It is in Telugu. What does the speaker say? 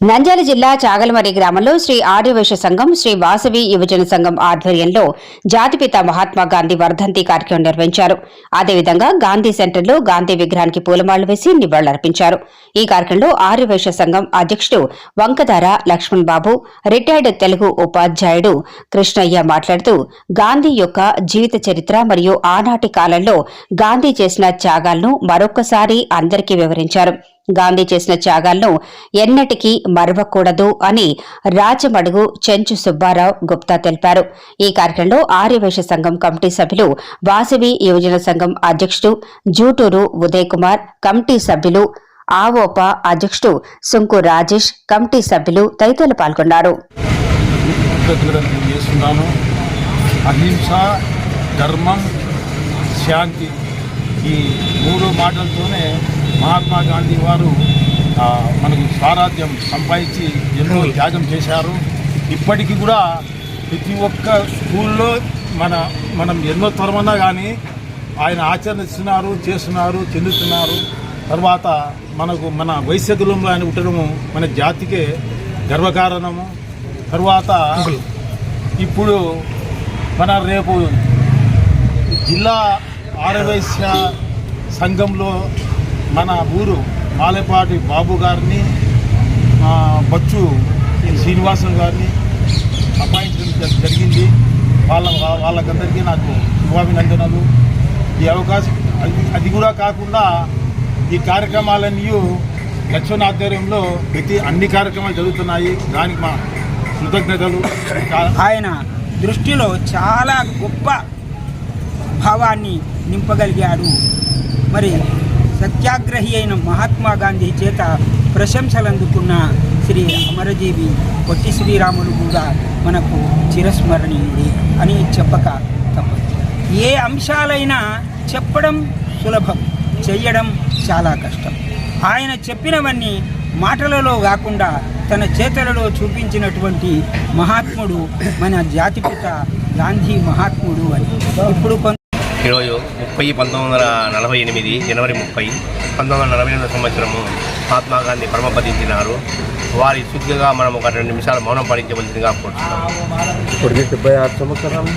నంద్యాల జిల్లా చాగలమరి గ్రామంలో శ్రీ ఆర్యవైశ్య సంఘం శ్రీ వాసవి యువజన సంఘం ఆధ్వర్యంలో జాతిపిత మహాత్మా గాంధీ వర్ధంతి కార్యక్రమం నిర్వహించారు. అదేవిధంగా గాంధీ సెంటర్లో గాంధీ విగ్రహానికి పూలమాలలు వేసి నివాళులర్పించారు. ఈ కార్యక్రమంలో ఆర్యవైశ్య సంఘం అధ్యక్షుడు వంకధార లక్ష్మణ్ బాబు రిటైర్డ్ తెలుగు ఉపాధ్యాయుడు కృష్ణయ్య మాట్లాడుతూ గాంధీ యొక్క జీవిత చరిత్ర మరియు ఆనాటి కాలంలో గాంధీ చేసిన త్యాగాలను మరొకసారి అందరికీ వివరించారు. గాంధీ చేసిన త్యాగాలను ఎన్నటికీ మరవకూడదు అని రాచమడుగు చెంచు సుబ్బారావు గుప్తా తెలిపారు. ఈ కార్యక్రమంలో ఆర్యవేష సంఘం కమిటీ సభ్యులు వాసవి యువజన సంఘం అధ్యక్షుడు జూటూరు ఉదయ్ కుమార్ కమిటీ సభ్యులు ఆవోప అధ్యక్షుడు సుంకు రాజేష్ కమిటీ సభ్యులు తదితరులు పాల్గొన్నారు. అహింస ధర్మం శాంతి ఈ మూడు మాటలతోనే మహాత్మా గాంధీ వారు మనకు స్వరాజ్యం సంపాదించి ఎన్నో త్యాగం చేశారు. ఇప్పటికీ కూడా ప్రతి ఒక్క స్కూల్లో మన మనం ఎన్నో తరమన్నా కానీ ఆయన ఆచరిస్తున్నారు చేస్తున్నారు చెందుతున్నారు. తర్వాత మనకు మన వైశ్య కులంలో ఆయన పుట్టడము మన జాతికే గర్వకారణము. తర్వాత ఇప్పుడు మన రేపు జిల్లా ఆరవైశ్య సంఘంలో మన ఊరు మాలేపాటి బాబు గారిని బచ్చు శ్రీనివాసం గారిని అపాయించడం జరిగింది. వాళ్ళ వాళ్ళకందరికీ నాకు శుభాభినందనలు. ఈ అవకాశం అది అది కూడా కాకుండా ఈ కార్యక్రమాలన్నీ లక్ష్మణ ఆధ్వర్యంలో ప్రతి అన్ని కార్యక్రమాలు జరుగుతున్నాయి. దానికి మా కృతజ్ఞతలు. ఆయన దృష్టిలో చాలా గొప్ప భావాన్ని నింపగలిగాడు. మరి సత్యాగ్రహి అయిన మహాత్మా గాంధీ చేత ప్రశంసలు అందుకున్న శ్రీ అమరజీవి పొట్టి శ్రీరాములు కూడా మనకు చిరస్మరణీయుడి అని చెప్పక తప్పదు. ఏ అంశాలైనా చెప్పడం సులభం చెయ్యడం చాలా కష్టం. ఆయన చెప్పినవన్నీ మాటలలో కాకుండా తన చేతలలో చూపించినటువంటి మహాత్ముడు మన జాతిపిత గాంధీ మహాత్ముడు అని. ఇప్పుడు ఈరోజు ముప్పై పంతొమ్మిది వందల నలభై ఎనిమిది జనవరి ముప్పై పంతొమ్మిది వందల నలభై ఎనిమిది సంవత్సరము మహాత్మాగాంధీ పరమపదించినారు. వారి శుద్ధిగా మనం ఒక రెండు నిమిషాలు మౌనం పాటించవలసిందిగా కోరుతున్నాం ఇప్పటికి డెబ్బై ఆరు సంవత్సరాలు